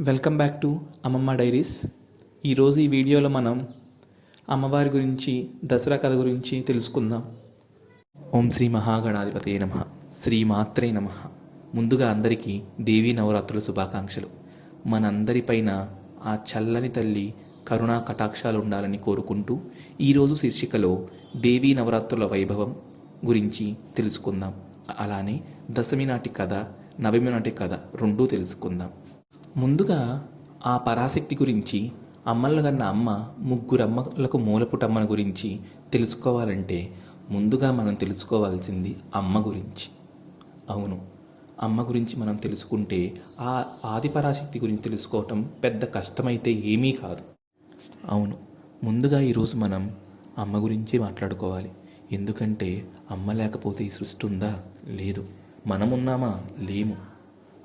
Welcome back to Ammamma diaries ఈరోజు ఈ వీడియోలో మనం అమ్మవారి గురించి దసరా కథ గురించి తెలుసుకుందాం. ఓం శ్రీ మహాగణాధిపతి నమ. శ్రీ మాత్రే నమ. ముందుగా అందరికీ దేవీ నవరాత్రుల శుభాకాంక్షలు. మనందరిపైన ఆ చల్లని తల్లి కరుణా కటాక్షాలు ఉండాలని కోరుకుంటూ ఈరోజు శీర్షికలో దేవీ నవరాత్రుల వైభవం గురించి తెలుసుకుందాం. అలానే దశమి నాటి కథ నవమి నాటి కథ రెండూ తెలుసుకుందాం. ముందుగా ఆ పరాశక్తి గురించి అమ్మల కన్న అమ్మ ముగ్గురు అమ్మలకు మూలపుటమ్మన గురించి తెలుసుకోవాలంటే ముందుగా మనం తెలుసుకోవాల్సింది అమ్మ గురించి. అవును అమ్మ గురించి మనం తెలుసుకుంటే ఆ ఆదిపరాశక్తి గురించి తెలుసుకోవటం పెద్ద కష్టమైతే ఏమీ కాదు. అవును ముందుగా ఈరోజు మనం అమ్మ గురించి మాట్లాడుకోవాలి. ఎందుకంటే అమ్మ లేకపోతే ఈ సృష్టి ఉందా? లేదు. మనమున్నామా? లేము.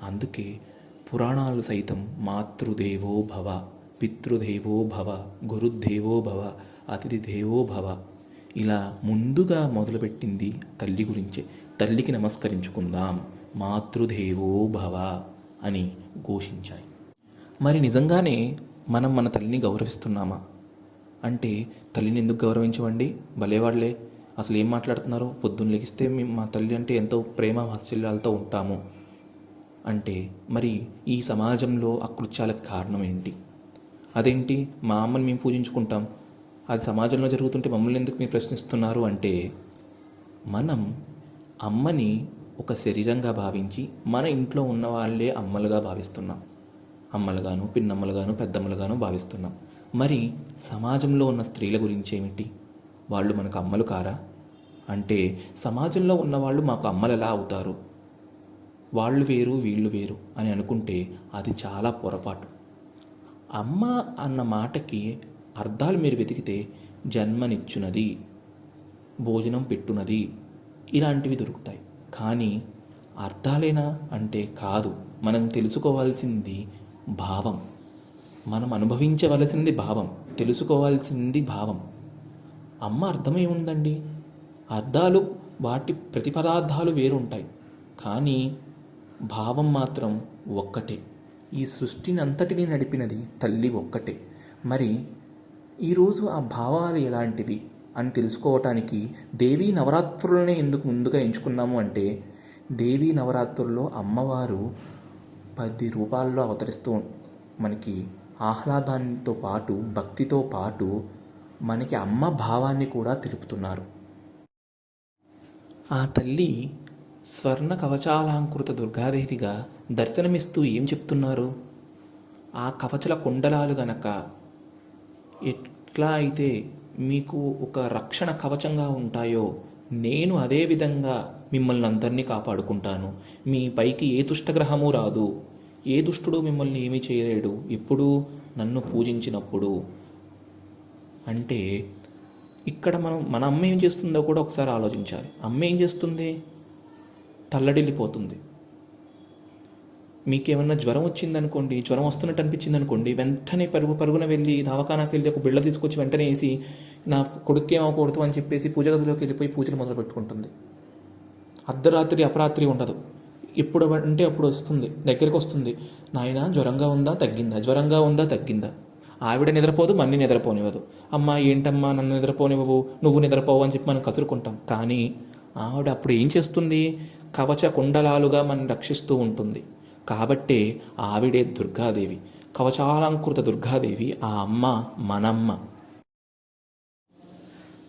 అందుకే పురాణాలు సైతం మాతృదేవో భవ పితృదేవో భవ గురుదేవో భవ అతిథి దేవో భవ. ఇలా ముందుగా మొదలుపెట్టింది తల్లి గురించే. తల్లికి నమస్కరించుకుందాం. మాతృదేవో భవ అని ఘోషించాయి. మరి నిజంగానే మనం మన తల్లిని గౌరవిస్తున్నామా? అంటే తల్లిని ఎందుకు గౌరవించవండి భలేవాళ్ళే అసలు ఏం మాట్లాడుతున్నారు? పొద్దున్న లెగిస్తే మేము మా తల్లి అంటే ఎంతో ప్రేమ వాత్సల్యాలతో ఉంటాము. అంటే మరి ఈ సమాజంలో అకృత్యాలకు కారణం ఏంటి? అదేంటి? మా అమ్మని మేము పూజించుకుంటాం. అది సమాజంలో జరుగుతుంటే మమ్మల్ని ఎందుకు మీరు ప్రశ్నిస్తున్నారు అంటే మనం అమ్మని ఒక శరీరంగా భావించి మన ఇంట్లో ఉన్న వాళ్ళే అమ్మలుగా భావిస్తున్నాం. అమ్మలుగాను పిన్నమ్మలుగాను పెద్దమ్మలుగాను భావిస్తున్నాం. మరి సమాజంలో ఉన్న స్త్రీల గురించి ఏమిటి? వాళ్ళు మనకు అమ్మలు కారా? అంటే సమాజంలో ఉన్న వాళ్ళు మాకు అమ్మలు ఎలా అవుతారు? వాళ్ళు వేరు వీళ్ళు వేరు అని అనుకుంటే అది చాలా పొరపాటు. అమ్మ అన్న మాటకి అర్థాలు మీరు వెతికితే జన్మనిచ్చునది భోజనం పెట్టునది ఇలాంటివి దొరుకుతాయి. కానీ అర్థాలేనా అంటే కాదు. మనం తెలుసుకోవాల్సింది భావం. మనం అనుభవించవలసింది భావం. తెలుసుకోవాల్సింది భావం. అమ్మ అర్థమై ఉందండి అర్థాలు వాటి ప్రతిపదార్థాలు వేరుంటాయి. కానీ భావం మాత్రం ఒక్కటే. ఈ సృష్టిని అంతటినీ నడిపినది తల్లి ఒక్కటే. మరి ఈరోజు ఆ భావాలు ఎలాంటివి అని తెలుసుకోవటానికి దేవీ నవరాత్రులనే ఎందుకు ముందుగా ఎంచుకున్నాము అంటే దేవీ నవరాత్రుల్లో అమ్మవారు పది రూపాల్లో అవతరిస్తూ మనకి ఆహ్లాదానితో పాటు భక్తితో పాటు మనకి అమ్మ భావాన్ని కూడా తెలుపుతున్నారు. ఆ తల్లి స్వర్ణ కవచాలంకృత దుర్గాదేవిగా దర్శనమిస్తూ ఏం చెప్తున్నారు? ఆ కవచల కుండలాలు గనక ఎట్లా అయితే మీకు ఒక రక్షణ కవచంగా ఉంటాయో నేను అదే విధంగా మిమ్మల్ని అందరినీ కాపాడుకుంటాను. మీ పైకి ఏ దుష్టగ్రహము రాదు. ఏ దుష్టుడు మిమ్మల్ని ఏమీ చేయలేడు. ఎప్పుడు నన్ను పూజించినప్పుడు. అంటే ఇక్కడ మనం మన అమ్మ ఏం చేస్తుందో కూడా ఒకసారి ఆలోచించాలి. అమ్మ ఏం చేస్తుంది? తల్లడిల్లిపోతుంది. మీకేమన్నా జ్వరం వచ్చిందనుకోండి జ్వరం వస్తున్నట్టు అనిపించింది అనుకోండి వెంటనే పరుగు పరుగున వెళ్ళి దవాఖానాకి వెళ్ళి ఒక బిళ్ళ తీసుకొచ్చి వెంటనే వేసి నా కొడుక్కి అవ్వకూడదు అని చెప్పేసి పూజ గదిలోకి వెళ్ళిపోయి పూజలు మొదలు పెట్టుకుంటుంది. అర్ధరాత్రి అపరాత్రి ఉండదు. ఎప్పుడు అంటే అప్పుడు వస్తుంది దగ్గరికి వస్తుంది. నాయన జ్వరంగా ఉందా తగ్గిందా? జ్వరంగా ఉందా తగ్గిందా? ఆవిడ నిద్రపోదు మన్ని నిద్రపోనివ్వదు. అమ్మ ఏంటమ్మా నన్ను నిద్రపోనివ్వవు నువ్వు నిద్రపోవు అని చెప్పి మనం కసురుకుంటాం. కానీ ఆవిడ అప్పుడు ఏం చేస్తుంది? కవచ కుండలాలుగా మనం రక్షిస్తూ ఉంటుంది. కాబట్టే ఆవిడే దుర్గాదేవి. కవచాలంకృత దుర్గాదేవి ఆ అమ్మ మనమ్మ.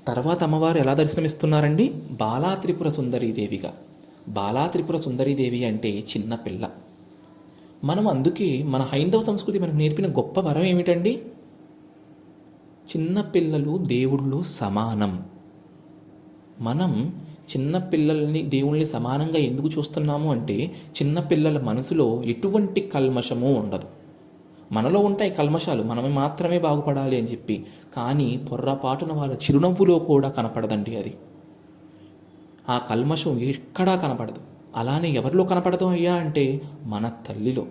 తర్వాత అమ్మవారు ఎలా దర్శనమిస్తున్నారండి? బాలా త్రిపుర సుందరీదేవిగా బాలా త్రిపుర సుందరీదేవి అంటే చిన్న పిల్ల. మనం అందుకే మన హైందవ సంస్కృతి మనకు నేర్పిన గొప్ప వరం ఏమిటండి? చిన్న పిల్లలు దేవుళ్ళు సమానం. మనం చిన్న పిల్లల్ని దేవుళ్ళని సమానంగా ఎందుకు చూస్తున్నాము అంటే చిన్న పిల్లల మనసులో ఎటువంటి కల్మషము ఉండదు. మనలో ఉంటాయి కల్మషాలు మనమే మాత్రమే బాగుపడాలి అని చెప్పి కానీ పొర్రపాటున వాళ్ళ చిరునవ్వులో కూడా కనపడదండి అది. ఆ కల్మషం ఎక్కడా కనపడదు. అలానే ఎవరిలో కనపడదాం అయ్యా అంటే మన తల్లిలో.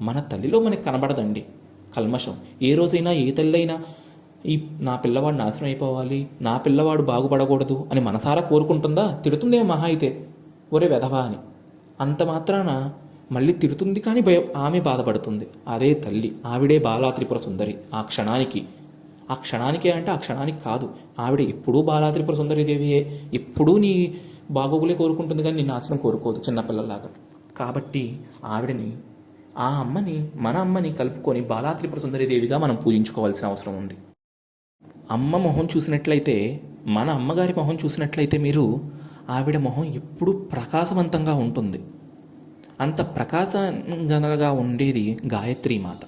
మన తల్లిలో మనకి కనపడదండి కల్మషం. ఏ రోజైనా ఏ తల్లి అయినా ఈ నా పిల్లవాడు నాశనం అయిపోవాలి నా పిల్లవాడు బాగుపడకూడదు అని మనసారా కోరుకుంటుందా? తిడుతుందే మహా అయితే? ఒరే వెధవా అని. అంత మాత్రాన మళ్ళీ తిడుతుంది కానీ భయ ఆమె బాధపడుతుంది. అదే తల్లి ఆవిడే బాలా త్రిపుర సుందరి. ఆ క్షణానికి ఆ క్షణానికే అంటే ఆ క్షణానికి కాదు. ఆవిడ ఎప్పుడూ బాలా త్రిపుర ఎప్పుడూ నీ బాగోగులే కోరుకుంటుంది కానీ నీ నాశనం కోరుకోదు చిన్నపిల్లలాగా కాబట్టి ఆవిడని ఆ అమ్మని మన అమ్మని కలుపుకొని బాలా త్రిపుర మనం పూజించుకోవాల్సిన అవసరం ఉంది. అమ్మ మొహం చూసినట్లయితే మన అమ్మగారి మొహం చూసినట్లయితే మీరు ఆవిడ మొహం ఎప్పుడూ ప్రకాశవంతంగా ఉంటుంది. అంత ప్రకాశంగా ఉండేది గాయత్రి మాత.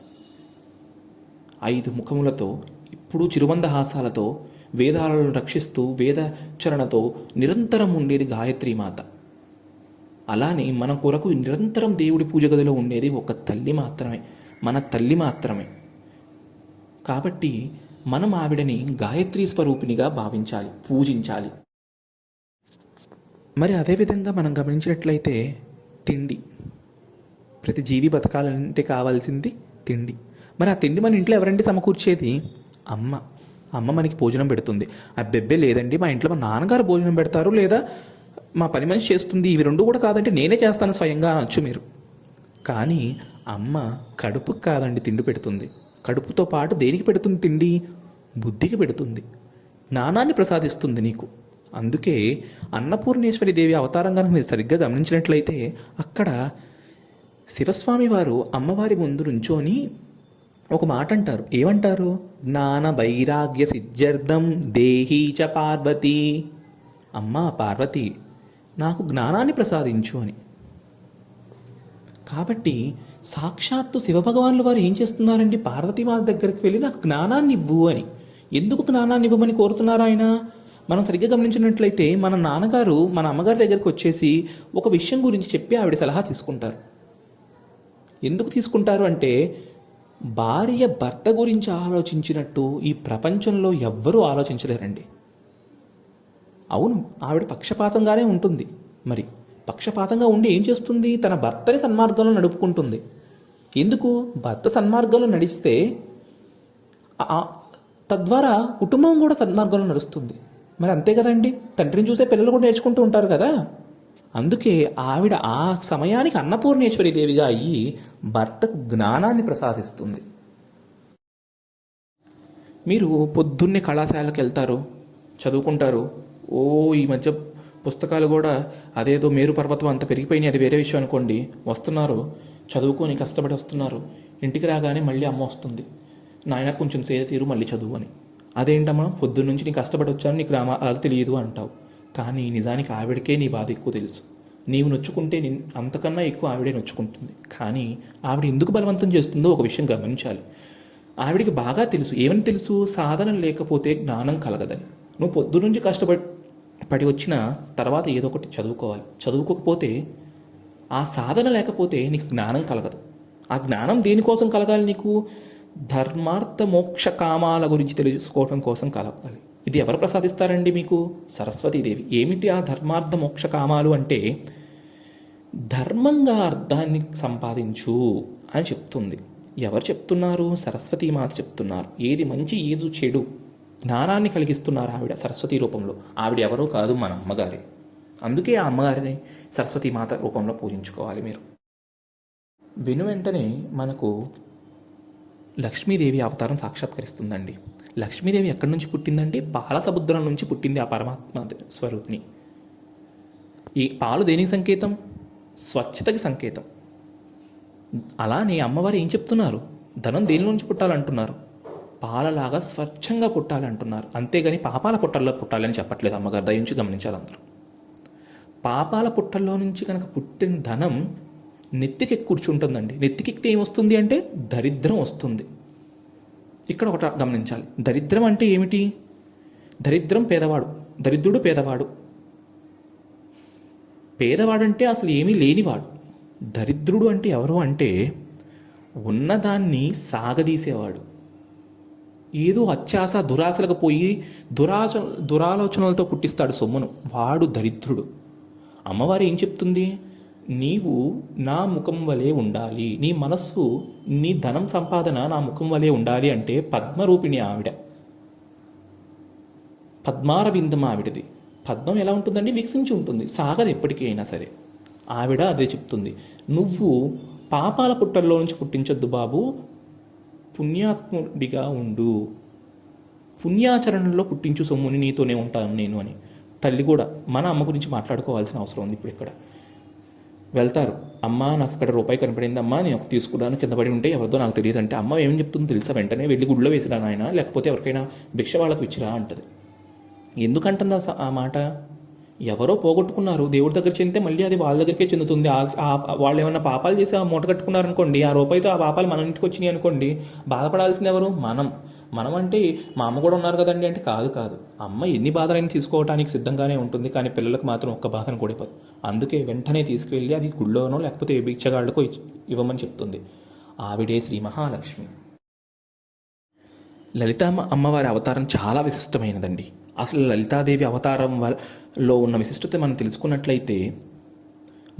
ఐదు ముఖములతో ఇప్పుడు చిరుబంధహాసాలతో వేదాలను రక్షిస్తూ వేదచరణతో నిరంతరం ఉండేది గాయత్రి మాత. అలానే మన కొరకు నిరంతరం దేవుడి పూజ గదిలో ఉండేది ఒక తల్లి మాత్రమే మన తల్లి మాత్రమే. కాబట్టి మనం ఆవిడని గాయత్రి స్వరూపిణిగా భావించాలి పూజించాలి. మరి అదేవిధంగా మనం గమనించినట్లయితే తిండి. ప్రతి జీవి బతకాలంటే కావాల్సింది తిండి. మరి ఆ తిండి మన ఇంట్లో ఎవరండి సమకూర్చేది? అమ్మ. అమ్మ మనకి భోజనం పెడుతుంది. అబ్బెబ్బే లేదండి మా ఇంట్లో మా నాన్నగారు భోజనం పెడతారు లేదా మా పని మనిషి చేస్తుంది. ఇవి రెండు కూడా కాదంటే నేనే చేస్తాను స్వయంగా అనొచ్చు మీరు. కానీ అమ్మ కడుపుకి కాదండి తిండి పెడుతుంది. కడుపుతో పాటు దేనికి పెడుతుంది తిండి? బుద్ధికి పెడుతుంది. జ్ఞానాన్ని ప్రసాదిస్తుంది నీకు. అందుకే అన్నపూర్ణేశ్వరి దేవి అవతారంగా మీరు సరిగ్గా గమనించినట్లయితే అక్కడ శివస్వామి వారు అమ్మవారి ముందు నుంచోని ఒక మాట అంటారు ఏమంటారు? జ్ఞాన వైరాగ్య సిద్ధ్యర్థం దేహీ చ పార్వతి. అమ్మా పార్వతి నాకు జ్ఞానాన్ని ప్రసాదించు అని. కాబట్టి సాక్షాత్తు శివభగవానులు వారు ఏం చేస్తున్నారండి? పార్వతీమాత దగ్గరికి వెళ్ళి నాకు జ్ఞానాన్ని ఇవ్వు అని. ఎందుకు జ్ఞానాన్ని ఇవ్వమని కోరుతున్నారు ఆయన? మనం సరిగ్గా గమనించినట్లయితే మన నాన్నగారు మన అమ్మగారి దగ్గరికి వచ్చేసి ఒక విషయం గురించి చెప్పి ఆవిడ సలహా తీసుకుంటారు. ఎందుకు తీసుకుంటారు అంటే భార్య భర్త గురించి ఆలోచించినట్టు ఈ ప్రపంచంలో ఎవ్వరూ ఆలోచించలేరండి. అవును ఆవిడ పక్షపాతంగానే ఉంటుంది. మరి పక్షపాతంగా ఉండి ఏం చేస్తుంది? తన భర్తని సన్మార్గంలో నడుపుకుంటుంది. ఎందుకు? భర్త సన్మార్గంలో నడిస్తే తద్వారా కుటుంబం కూడా సన్మార్గంలో నడుస్తుంది. మరి అంతే కదండి? తండ్రిని చూసే పిల్లలు కూడా నేర్చుకుంటూ ఉంటారు కదా? అందుకే ఆవిడ ఆ సమయానికి అన్నపూర్ణేశ్వరి దేవిగా అయ్యి భర్తకు జ్ఞానాన్ని ప్రసాదిస్తుంది. మీరు పొద్దున్నే కళాశాలకు వెళ్తారు చదువుకుంటారు. ఓ ఈ మధ్య పుస్తకాలు కూడా అదేదో మేరు పర్వతం అంత పెరిగిపోయినాయి అది వేరే విషయం అనుకోండి. వస్తున్నారు. చదువుకొని కష్టపడి వస్తున్నారు. ఇంటికి రాగానే మళ్ళీ అమ్మ వస్తుంది. నాయన కొంచెం సేద తీరు మళ్ళీ చదువు అని. అదేంటమ్మా? పొద్దున్న నుంచి నీ కష్టపడి వచ్చాను నీకు రామా అది తెలియదు అంటావు. కానీ నిజానికి ఆవిడకే నీ బాధ ఎక్కువ తెలుసు. నీవు నొచ్చుకుంటే అంతకన్నా ఎక్కువ ఆవిడే నొచ్చుకుంటుంది. కానీ ఆవిడ ఎందుకు బలవంతం చేస్తుందో ఒక విషయం గమనించాలి. ఆవిడికి బాగా తెలుసు. ఏమని తెలుసు? సాధన లేకపోతే జ్ఞానం కలగదని. నువ్వు పొద్దు నుంచి కష్టపడి పడి వచ్చిన తర్వాత ఏదో ఒకటి చదువుకోవాలి. చదువుకోకపోతే ఆ సాధన లేకపోతే నీకు జ్ఞానం కలగదు. ఆ జ్ఞానం దేనికోసం కలగాలి నీకు? ధర్మార్థ మోక్ష కామాల గురించి తెలుసుకోవడం కోసం కలగాలి. ఇది ఎవరు ప్రసాదిస్తారండి మీకు? సరస్వతీదేవి. ఏమిటి ఆ ధర్మార్థ మోక్ష కామాలు అంటే? ధర్మంగా అర్థాన్ని సంపాదించు అని చెప్తుంది. ఎవరు చెప్తున్నారు? సరస్వతీ మాత చెప్తున్నారు. ఏది మంచి ఏది చెడు? జ్ఞానాన్ని కలిగిస్తున్నారు ఆవిడ సరస్వతి రూపంలో. ఆవిడ ఎవరో కాదు మన అమ్మగారే. అందుకే ఆ అమ్మగారిని సరస్వతి మాత రూపంలో పూజించుకోవాలి మీరు. విను వెంటనే మనకు లక్ష్మీదేవి అవతారం సాక్షాత్కరిస్తుందండి. లక్ష్మీదేవి ఎక్కడి నుంచి పుట్టిందండి? పాల సముద్రం నుంచి పుట్టింది ఆ పరమాత్మ స్వరూపిణి. ఈ పాలు దేనికి సంకేతం? స్వచ్ఛతకి సంకేతం. అలానే అమ్మవారు ఏం చెప్తున్నారు? ధనం దేని నుంచి పుట్టాలంటున్నారు? పాలలాగా స్వచ్ఛంగా పుట్టాలంటున్నారు. అంతేగాని పాపాల పుట్టల్లో పుట్టాలని చెప్పట్లేదు అమ్మగారు. దయించి గమనించాలి అందరూ. పాపాల పుట్టల్లో నుంచి కనుక పుట్టిన ధనం నెత్తికి కూర్చుంటుందండి. నెత్తికెక్కితే ఏమొస్తుంది అంటే దరిద్రం వస్తుంది. ఇక్కడ ఒకటి గమనించాలి. దరిద్రం అంటే ఏమిటి? దరిద్రం పేదవాడు దరిద్రుడు పేదవాడు. పేదవాడంటే అసలు ఏమీ లేనివాడు. దరిద్రుడు అంటే ఎవరు అంటే ఉన్నదాన్ని సాగదీసేవాడు. ఏదో అత్యాస దురాశలకు పోయి దురాచ దురాలోచనలతో పుట్టిస్తాడు సొమ్మును. వాడు దరిద్రుడు. అమ్మవారు ఏం చెప్తుంది? నీవు నా ముఖం వలె ఉండాలి. నీ మనస్సు నీ ధనం సంపాదన నా ముఖం వలె ఉండాలి అంటే పద్మరూపిణి ఆవిడ. పద్మారవిందం ఆవిడది. పద్మం ఎలా ఉంటుందండి? వికసించి ఉంటుంది. సాగదు ఎప్పటికీ అయినా సరే. ఆవిడ అదే చెప్తుంది. నువ్వు పాపాల పుట్టల్లో నుంచి పుట్టించొద్దు బాబు. పుణ్యాత్ముడిగా ఉండు. పుణ్యాచరణలో పుట్టించు సొమ్ముని నీతోనే ఉంటాను నేను అని. తల్లి కూడా మన అమ్మ గురించి మాట్లాడుకోవాల్సిన అవసరం ఉంది ఇప్పుడు ఇక్కడ. వెళ్తారు. అమ్మ నాకు ఇక్కడ రూపాయి కనపడింది అమ్మ నేను ఒక తీసుకున్నాను కింద పడి ఉంటే ఎవరిదో నాకు తెలియదు అంటే అమ్మ ఏం చెప్తుందో తెలుసా? వెంటనే వెళ్ళి గుడిలో వేసిరా ఆయన లేకపోతే ఎవరికైనా భిక్ష వాళ్ళకు ఇచ్చిరా అంటది. ఎందుకంటుంది ఆ ఆ మాట? ఎవరో పోగొట్టుకున్నారు. దేవుడి దగ్గర చెందితే మళ్ళీ అది వాళ్ళ దగ్గరికే చెందుతుంది. ఆ- వాళ్ళు ఏమైనా పాపాలు చేసి ఆ మూట కట్టుకున్నారనుకోండి ఆ రూపాయితో ఆ పాపాలు మన ఇంటికి వచ్చినాయి అనుకోండి బాధపడాల్సింది ఎవరు? మనం. మనం అంటే మా అమ్మ కూడా ఉన్నారు కదండి అంటే కాదు కాదు. అమ్మ ఎన్ని బాధలైనా తీసుకోవడానికి సిద్ధంగానే ఉంటుంది కానీ పిల్లలకు మాత్రం ఒక్క బాధను కూడిపోదు అందుకే వెంటనే తీసుకువెళ్ళి అది గుళ్ళోనో లేకపోతే భిక్షగాళ్ళకో ఇవ్వమని చెప్తుంది. ఆవిడే శ్రీ మహాలక్ష్మి. లలితామ్మ అమ్మవారి అవతారం చాలా విశిష్టమైనదండి. అసలు లలితాదేవి అవతారం లో ఉన్న విశిష్టత మనం తెలుసుకున్నట్లయితే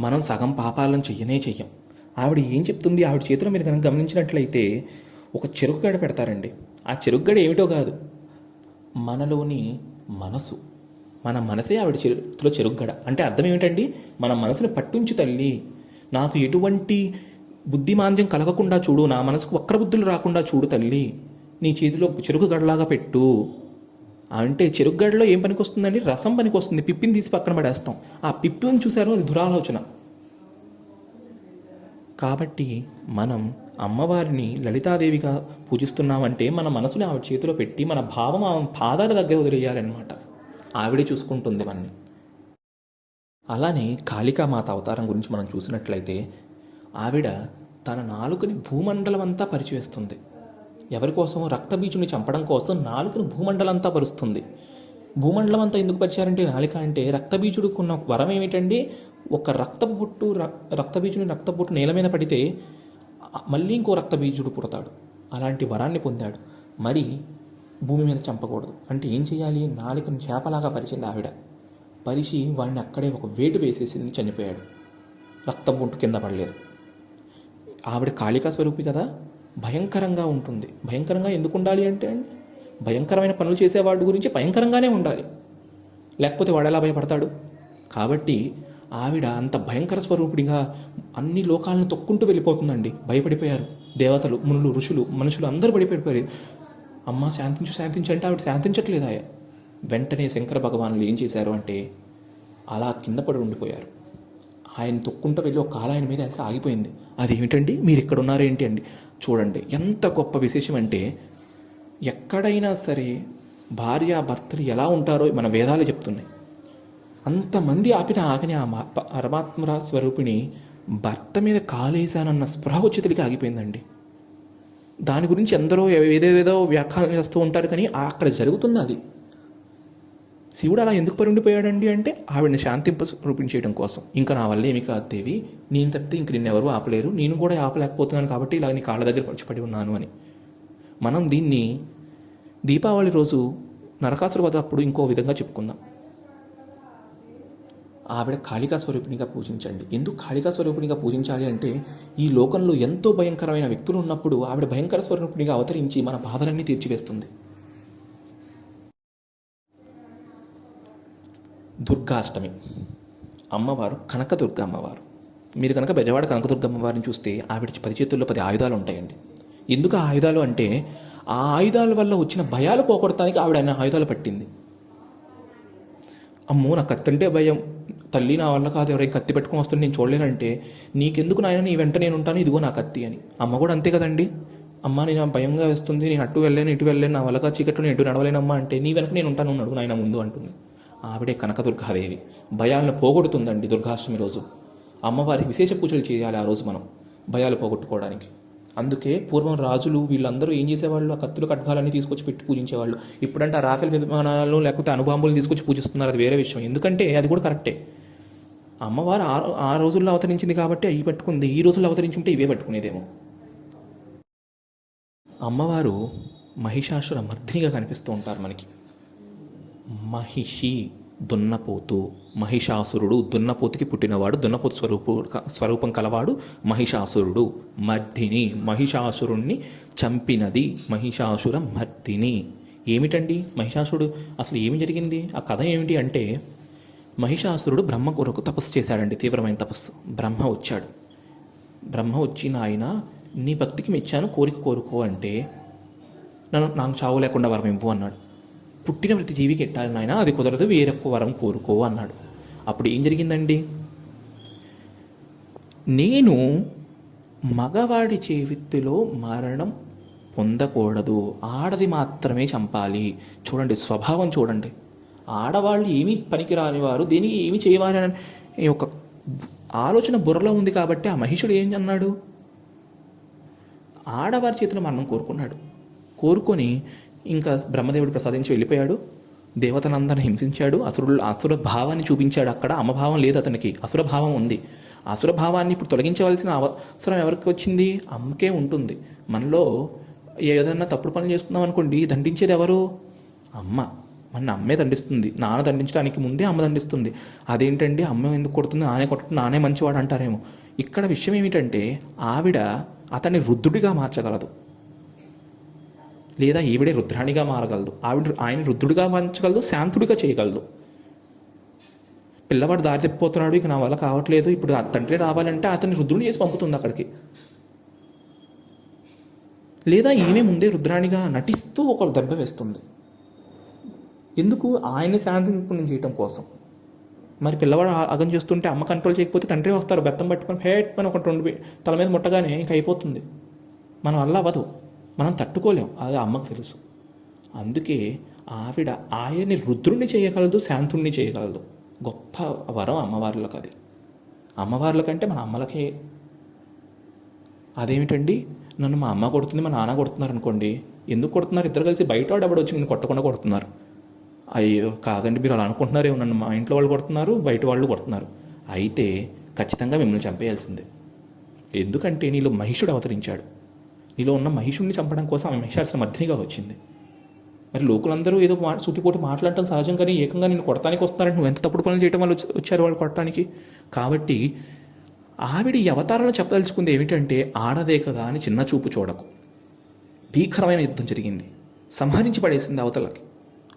మనం సగం పాపాలను చెయ్యనే చెయ్యం. ఆవిడ ఏం చెప్తుంది? ఆవిడ చేతిలో మీరు కనుక గమనించినట్లయితే ఒక చెరుకు గడ పెడతారండి. ఆ చెరుకు గడ ఏమిటో కాదు. మనలోని మనసు. మన మనసే ఆవిడ చేతిలో చెరుకుగడ అంటే అర్థం ఏమిటండి? మన మనసును పట్టుంచు తల్లి. నాకు ఎటువంటి బుద్ధిమాంద్యం కలగకుండా చూడు. నా మనసుకు వక్రబుద్ధులు రాకుండా చూడు తల్లి. నీ చేతిలో చెరుకు గడలాగా పెట్టు. అంటే చెరుకు గడలో ఏం పనికి వస్తుందండి రసం పనికి వస్తుంది పిప్పిని తీసి పక్కన పడేస్తాం. ఆ పిప్పిని చూసారో అది దురాలోచన. కాబట్టి మనం అమ్మవారిని లలితాదేవిగా పూజిస్తున్నామంటే మన మనసుని ఆవిడ చేతిలో పెట్టి మన భావం ఆమె పాదాల దగ్గర వదిలేయాలన్నమాట. ఆవిడే చూసుకుంటుంది మనని అలానే కాళికామాత అవతారం గురించి మనం చూసినట్లయితే ఆవిడ తన నాలుకని భూమండలం అంతా పరిచివేస్తుంది. ఎవరి కోసం రక్తబీజుని చంపడం కోసం నాలుకను భూమండలం అంతా పరుస్తుంది. భూమండలం అంతా ఎందుకు పరిచారంటే నాలిక అంటే రక్తబీజుడికి ఉన్న వరం ఏమిటండి ఒక రక్తబొట్టు ర- రక్తబీజుని రక్తబొట్టు నేల మీద పడితే మళ్ళీ ఇంకో రక్తబీజుడు పుడతాడు. అలాంటి వరాన్ని పొందాడు. మరి భూమి మీద చంపకూడదు. అంటే ఏం చేయాలి? నాలుకను చేపలాగా పరిచింది ఆవిడ. పరిచి వాడిని అక్కడే ఒక వేటు వేసేసింది చనిపోయాడు. రక్తం బొట్టు కింద పడలేదు. ఆవిడ కాళికా స్వరూపి కదా? భయంకరంగా ఉంటుంది. భయంకరంగా ఎందుకు ఉండాలి అంటే భయంకరమైన పనులు చేసేవాడి గురించి భయంకరంగానే ఉండాలి. లేకపోతే వాడు ఎలా భయపడతాడు? కాబట్టి ఆవిడ అంత భయంకర స్వరూపుడిగా అన్ని లోకాలను తొక్కుంటూ వెళ్ళిపోతుందండి. భయపడిపోయారు. దేవతలు మునులు ఋషులు మనుషులు అందరూ పడిపోయారు అమ్మ శాంతించు శాంతించు అంటే ఆవిడ ఆయన వెంటనే శంకర భగవానులు ఏం చేశారు అంటే అలా కింద పడి ఉండిపోయారు. ఆయన తొక్కుంటూ వెళ్ళి ఒక కాలాయన ఆయన మీద వేసి ఆగిపోయింది. అదేమిటండి? మీరు ఇక్కడ ఉన్నారేంటి అండి. చూడండి ఎంత గొప్ప విశేషం అంటే ఎక్కడైనా సరే భార్య భర్తలు ఎలా ఉంటారో మన వేదాలు చెప్తున్నాయి. అంతమంది ఆపిన ఆగని ఆ మా- పరమాత్మర స్వరూపిణి భర్త మీద కాలేశానన్న స్పృహ వచ్చేతలికి ఆగిపోయిందండి. దాని గురించి ఎందరో ఏదేదేదో వ్యాఖ్యానం చేస్తూ ఉంటారు కానీ అక్కడ జరుగుతుంది అది. శివుడు అలా ఎందుకు పరుండిపోయాడండి అంటే ఆవిడని శాంతింప రూపించేయడం కోసం. ఇంకా నా వల్ల ఏమి కాదు దేవి. నేను తప్పితే ఇంక నిన్నెవరూ ఆపలేరు. నేను కూడా ఆపలేకపోతున్నాను కాబట్టి ఇలా నీ కాళ్ళ దగ్గర పడి ఉన్నాను అని. మనం దీన్ని దీపావళి రోజు నరకాసుర వద్ద అప్పుడు ఇంకో విధంగా చెప్పుకుందాం. ఆవిడ కాళికా స్వరూపిణిగా పూజించండి. ఎందుకు కాళికా స్వరూపిణిగా పూజించాలి అంటే ఈ లోకంలో ఎంతో భయంకరమైన వ్యక్తులు ఉన్నప్పుడు ఆవిడ భయంకర స్వరూపిణిగా అవతరించి మన బాధలన్నీ తీర్చివేస్తుంది. దుర్గాష్టమి. అమ్మవారు కనకదుర్గ అమ్మవారు. మీరు కనుక బెజవాడ కనకదుర్గ అమ్మవారిని చూస్తే ఆవిడ పది చేతుల్లో పది ఆయుధాలు ఉంటాయండి. ఎందుకు ఆ ఆయుధాలు అంటే ఆ ఆయుధాల వల్ల వచ్చిన భయాలు పోగొడటానికి ఆవిడ ఆయన ఆయుధాలు పట్టింది. అమ్మో నాకు కత్తి భయం. తల్లి నా వల్ల కాదు ఎవరైనా కత్తి పెట్టుకుని వస్తుంటే నేను చూడలేనంటే నీకెందుకు నాయన నీ వెంట నేను ఉంటాను ఇదిగో నా కత్తి అని. అమ్మ కూడా అంతే కదండి. అమ్మ నేను భయంగా వేస్తుంది నేను అటు వెళ్ళాను ఇటు వెళ్ళాను నా వల్ల చీకట్లో నేను ఎటు నడవలేనమ్మా అంటే నీ వెనక నేను ఉంటాను నడుగు నాయన ముందు అంటుంది. ఆవిడే కనకదుర్గాదేవి. భయాలను పోగొడుతుందండి దుర్గాష్టమి రోజు. అమ్మవారికి విశేష పూజలు చేయాలి ఆ రోజు మనం భయాలు పోగొట్టుకోవడానికి. అందుకే పూర్వం రాజులు వీళ్ళందరూ ఏం చేసేవాళ్ళు? ఆ కత్తులు ఖడ్గాలన్నీ తీసుకొచ్చి పెట్టి పూజించేవాళ్ళు. ఇప్పుడంటే ఆ రాఫెల్ విమానాలు లేకపోతే అనుబాంబులు తీసుకొచ్చి పూజిస్తున్నారు అది వేరే విషయం. ఎందుకంటే అది కూడా కరెక్టే. అమ్మవారు ఆ ఆ రోజుల్లో అవతరించింది కాబట్టి అవి పట్టుకుంది ఈ రోజుల్లో అవతరించుంటే ఇవే పట్టుకునేదేమో. అమ్మవారు మహిషాసుర మర్దినిగా కనిపిస్తూ ఉంటారు మనకి. మహిషి దున్నపోతు మహిషాసురుడు దున్నపోతుకి పుట్టినవాడు దున్నపోతు స్వరూపు స్వరూపం కలవాడు మహిషాసురుడు మర్దిని మహిషాసురుణ్ణి చంపినది మహిషాసుర మర్దిని. ఏమిటండి మహిషాసురుడు? అసలు ఏమి జరిగింది? ఆ కథ ఏమిటి అంటే మహిషాసురుడు బ్రహ్మ కొరకు తపస్సు చేశాడండి తీవ్రమైన తపస్సు. బ్రహ్మ వచ్చాడు. బ్రహ్మ వచ్చిన ఆయన నీ భక్తికి మెచ్చాను కోరిక కోరుకో అంటే నన్ను నాకు చావు లేకుండా వరం ఇవ్వు అన్నాడు. పుట్టిన ప్రతి జీవికి ఎట్టాలి నాయన అది కుదరదు వేరొక్క వరం కోరుకో అన్నాడు. అప్పుడు ఏం జరిగిందండి? నేను మగవాడి చేవిత్తిలో మరణం పొందకూడదు ఆడది మాత్రమే చంపాలి. చూడండి స్వభావం చూడండి. ఆడవాళ్ళు ఏమీ పనికిరాని వారు దీనికి ఏమి చేయవాలి అని ఒక ఆలోచన బుర్రలో ఉంది కాబట్టి ఆ మహిషుడు ఏం అన్నాడు? ఆడవారి చేతిలో మరణం కోరుకున్నాడు. కోరుకొని ఇంకా బ్రహ్మదేవుడు ప్రసాదించి వెళ్ళిపోయాడు. దేవతలందరిని హింసించాడు. అసురుడు అసుర భావాన్ని చూపించాడు అక్కడ. అమ్మభావం లేదు అతనికి. అసుర భావం ఉంది. అసుర భావాన్ని ఇప్పుడు తొలగించవలసిన అవసరం ఎవరికి వచ్చింది? అమ్మకే ఉంటుంది. మనలో ఏదైనా తప్పుడు పనులు చేస్తున్నాం అనుకోండి దండించేది ఎవరు? అమ్మ. మన అమ్మే దండిస్తుంది. నాన్న దండించడానికి ముందే అమ్మ దండిస్తుంది. అదేంటండి? అమ్మ ఎందుకు కొడుతుంది? నానే కొట్టడం నానే మంచివాడు అంటారేమో. ఇక్కడ విషయం ఏమిటంటే ఆవిడ అతన్ని రుద్ధుడిగా మార్చగలదు. లేదా ఈవిడే రుద్రాణిగా మారగలదు. ఆవిడ ఆయన రుద్ధుడిగా మార్చగలదు శాంతుడిగా చేయగలదు. పిల్లవాడు దారి తప్పిపోతున్నాడు ఇక నా వల్ల కావట్లేదు. ఇప్పుడు ఆ తండ్రి రావాలంటే అతన్ని రుద్రుని చేసి పంపుతుంది అక్కడికి. లేదా ఈమె ముందే రుద్రాణిగా నటిస్తూ ఒక దెబ్బ వేస్తుంది. ఎందుకు ఆయన్ని శాంతింపుని చేయటం కోసం? మరి పిల్లవాడు ఆ- అగం చేస్తుంటే అమ్మ కంట్రోల్ చేయకపోతే తండ్రి వస్తారు బెత్తం పట్టుకొని హేట్ అని ఒక రెండు తల మీద ముట్టగానే ఇంక అయిపోతుంది. మనం అలా అవ్వదు. మనం తట్టుకోలేం. అది అమ్మకు తెలుసు. అందుకే ఆవిడ ఆయన్ని రుద్రుణ్ణి చేయగలదు శాంతుణ్ణి చేయగలదు. గొప్ప వరం అమ్మవార్లకు అది. అమ్మవార్ల కంటే మన అమ్మలకే. అదేమిటండి? నన్ను మా అమ్మ కొడుతుంది మా నాన్న కొడుతున్నారు అనుకోండి. ఎందుకు కొడుతున్నారు? ఇద్దరు కలిసి బయట వాడు ఎవడు వచ్చి నేను కొట్టకుండా కొడుతున్నారు? అయ్యో కాదండి మీరు అలా అనుకుంటున్నారేమో నన్ను మా ఇంట్లో వాళ్ళు కొడుతున్నారు బయట వాళ్ళు కొడుతున్నారు. అయితే ఖచ్చితంగా మిమ్మల్ని చంపేయాల్సిందే. ఎందుకంటే నీలో మహిషుడు అవతరించాడు. నీలో ఉన్న మహిషుడిని చంపడం కోసం ఆమె మహిషాసుల మధ్యనిగా వచ్చింది. మరి లోకులందరూ ఏదో మా సూటిపోటు మాట్లాడటం సహజం కానీ ఏకంగా నేను కొడటానికి వస్తానంటే నువ్వు ఎంత తప్పుడు పనులు చేయడం వల్ల వచ్చారు వాళ్ళు కొట్టడానికి? కాబట్టి ఆవిడ ఈ అవతారంలో చెప్పదలుచుకుంది ఏమిటంటే ఆడదే కదా అని చిన్న చూపు చూడకు. భీకరమైన యుద్ధం జరిగింది. సంహరించి పడేసింది అవతలకి.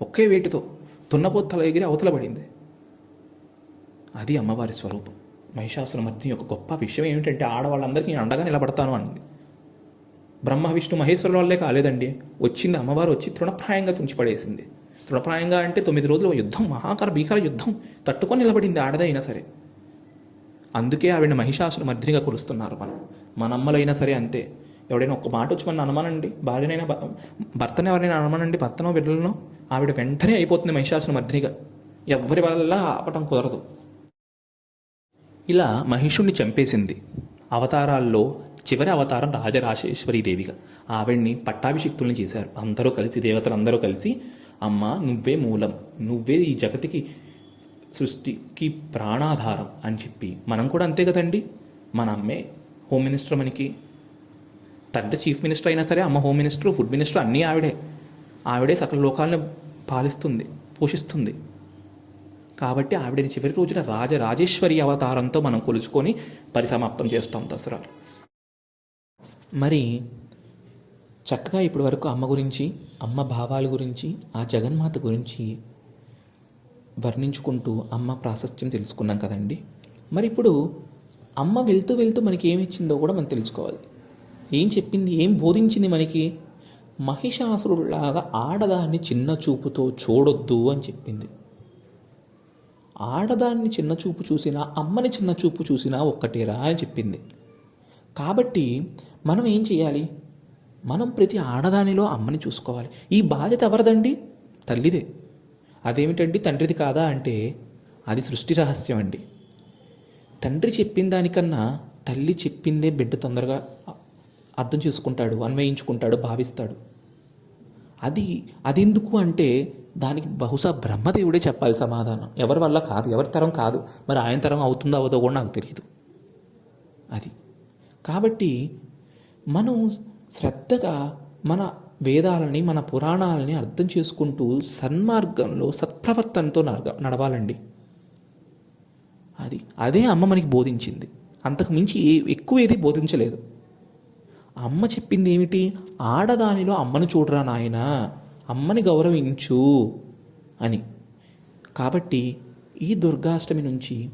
ఒకే వేటితో దున్నపోతల ఎగిరి అవతల పడింది. అది అమ్మవారి స్వరూపం. మహిషాసుల మధ్య యొక్క గొప్ప విషయం ఏమిటంటే ఆడవాళ్ళందరికీ నేను అండగా నిలబడతాను అన్నది బ్రహ్మ విష్ణు మహేశ్వరుల వల్లే కాలేదండి. వచ్చింది అమ్మవారు వచ్చి తృణప్రాయంగా తుంచిపడేసింది తృణప్రాయంగా అంటే తొమ్మిది రోజుల యుద్ధం మహాకర భీకర యుద్ధం తట్టుకొని నిలబడింది ఆడదైనా సరే. అందుకే ఆవిడ మహిషాసుల మధ్యగా కొలుస్తున్నారు మనం. మన అమ్మలైనా సరే అంతే. ఎవడైనా ఒక్క మాట వచ్చి మన అనుమానండి? భార్యనైనా భర్తను ఎవరైనా అనుమానండి? భర్తనో బిడ్డలనో? ఆవిడ వెంటనే అయిపోతుంది మహిషాసుని మర్దినిగా ఎవరి వల్ల ఆపటం కుదరదు. ఇలా మహిషుణ్ణి చంపేసింది అవతారాల్లో చివరి అవతారం రాజరాజేశ్వరీదేవిగా ఆవిడ్ని పట్టాభిషిక్తుల్ని చేశారు. అందరూ కలిసి దేవతలు అందరూ కలిసి అమ్మ నువ్వే మూలం. నువ్వే ఈ జగతికి సృష్టికి ప్రాణాధారం అని చెప్పి. మనం కూడా అంతే కదండి? మన అమ్మే హోమ్ మినిస్టర్ మనకి తండ్రి చీఫ్ మినిస్టర్ అయినా సరే అమ్మ హోమ్ మినిస్టర్ ఫుడ్ మినిస్టర్ అన్నీ ఆవిడే. ఆవిడే సకల లోకాలను పాలిస్తుంది పోషిస్తుంది. కాబట్టి ఆవిడని చివరి రోజున రాజరాజేశ్వరి అవతారంతో మనం కొలుచుకొని పరిసమాప్తం చేస్తాం దసరా మరి చక్కగా ఇప్పటి వరకు అమ్మ గురించి అమ్మ భావాల గురించి ఆ జగన్మాత గురించి వర్ణించుకుంటూ అమ్మ ప్రాశస్త్యం తెలుసుకున్నాం కదండి. మరి ఇప్పుడు అమ్మ వెళ్తూ వెళ్తూ మనకి ఏమి ఇచ్చిందో కూడా మనం తెలుసుకోవాలి. ఏం చెప్పింది? ఏం బోధించింది మనకి? మహిషాసురులాగా ఆడదాన్ని చిన్న చూపుతో చూడొద్దు అని చెప్పింది. ఆడదాన్ని చిన్న చూపు చూసినా అమ్మని చిన్న చూపు చూసినా ఒక్కటేరా అని చెప్పింది. కాబట్టి మనం ఏం చేయాలి? మనం ప్రతి ఆడదానిలో అమ్మని చూసుకోవాలి. ఈ బాధ్యత ఎవరిదండి? తల్లిదే. అదేమిటండి? తండ్రిది కాదా అంటే అది సృష్టి రహస్యం అండి. తండ్రి చెప్పిన దానికన్నా తల్లి చెప్పిందే బిడ్డ తొందరగా అర్థం చేసుకుంటాడు అన్వయించుకుంటాడు భావిస్తాడు. అది అది ఎందుకు అంటే దానికి బహుశా బ్రహ్మదేవుడే చెప్పాలి సమాధానం. ఎవరి వల్ల కాదు ఎవరి తరం కాదు మరి ఆయన తరం అవుతుందో అవదో కూడా నాకు తెలియదు అది. కాబట్టి మనం శ్రద్ధగా మన వేదాలని మన పురాణాలని అర్థం చేసుకుంటూ సన్మార్గంలో సత్ప్రవర్తనతో నడగ నడవాలండి. అది అదే అమ్మ మనకి బోధించింది. అంతకు మించి ఎక్కువ ఏది బోధించలేదు. అమ్మ చెప్పింది ఏమిటి ఆడదానిలో అమ్మను చూడరా నాయనా అమ్మని గౌరవించు అని. కాబట్టి ఈ దుర్గాష్టమి నుంచి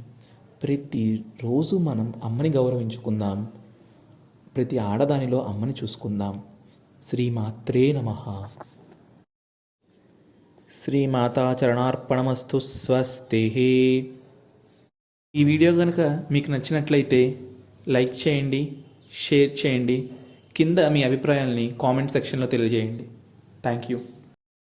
ప్రతిరోజు మనం అమ్మని గౌరవించుకుందాం. ప్రతి ఆడదానిలో అమ్మని చూసుకుందాం. శ్రీమాత్రే నమ. శ్రీమాతాచరణార్పణమస్తు స్వస్తి. ఈ వీడియో కనుక మీకు నచ్చినట్లయితే లైక్ చేయండి షేర్ చేయండి కింద మీ అభిప్రాయాల్ని కామెంట్ సెక్షన్లో తెలియజేయండి. Thank you.